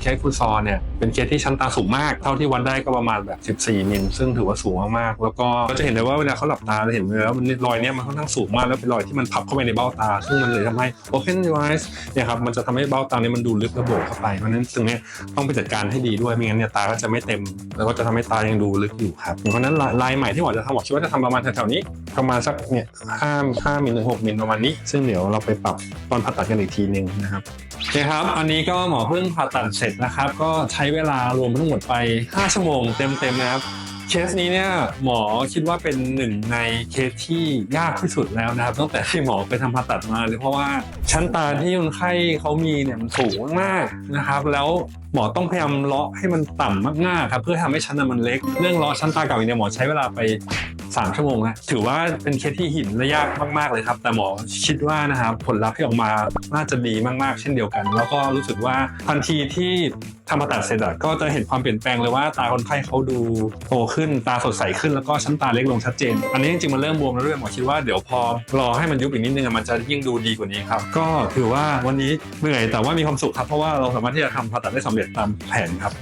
เคสฟุตซอลเนี่ยเป็นเคสที่ชั้นตาสูงมาก เท่าที่วัดได้ก็ประมาณแบบ 14มิลซึ่งถือว่าสูงมากๆแล้วก็ก็จะเห็นได้ว่าเวลาเขาหลับตาเราเห็นเลยว่ามันรอยเนี้ยมันค่อนข้างสูงมากแล้วเป็นรอยที่มันพับเข้าไปในเบ้าตา ซึ่งมันเลยทำให้ open your eyes เนี่ยครับมันจะทำให้เบ้าตาเนี่ยมันดูลึกระโบกเข้าไปเพราะนั้นตรงเนี้ยต้องไปจัดการให้ดีด้วยไม่งั้นเนี่ยตาก็จะไม่เต็ม แล้วก็จะทำให้ตายังดูลึกอยู่ครับเพราะนั้นลายลายใหม่ที่หมอจะทำหมอคิดว่าจะทำประมาณแถวๆนี้ประมาณสักเนี่ยห้าห้ามิลถึงหกมิลประมาณนี้ ซึ่งเดี๋ยวเราไปปรับตอนผ่าตัดกันอีกทีหนึ่งนะครับ โอเคครับ อันนี้ก็หมอเพิ่งผ่าตัดเสร็จนะครับ ก็ใช้เวลารวมทั้งหมดไป 5 ชั่วโมงเต็มๆนะครับเคสนี้เนี่ยหมอคิดว่าเป็นหนึ่งในเคสที่ยากที่สุดแล้วนะครับ ตั้งแต่ที่หมอไปทำผ่าตัดมาเลยเพราะว่าชั้นตาที่คนไข้เขามีเนี่ยมันสูงมากๆนะครับ แล้วหมอต้องพยายามเลาะให้มันต่ำมากๆครับเพื่อทำให้ชั้นน่ะมันเล็ก เรื่องเลาะชั้นตาเก่าเนี่ยหมอใช้เวลาไป 3 ชั่วโมงนะถือว่าเป็นเคสที่หินและยากมากๆเลยครับ แต่หมอคิดว่านะครับผลลัพธ์ที่ออกมาน่าจะดีมากๆ เช่นเดียวกัน แล้วก็รู้สึกว่าทันทีที่ทำผ่าตัดเสร็จก็จะเห็นความเปลี่ยนแปลงเลยว่าตาคนไข้เขาดูโตขึ้นตาสดใสขึ้นแล้วก็ชั้นตาเล็กลงชัดเจน อันนี้จริงๆมันเริ่มบวมแล้วด้วยหมอคิดว่าเดี๋ยวพอรอให้มันยุบอีกนิดนึงมันจะยิ่งดูดีกว่านี้ครับก็ถือว่าวันนี้เหนื่อยแต่ว่ามีความสุขครับเพราะว่าเราสามารถที่จะทำผ่าตัดได้สำเร็จตามแผนครับ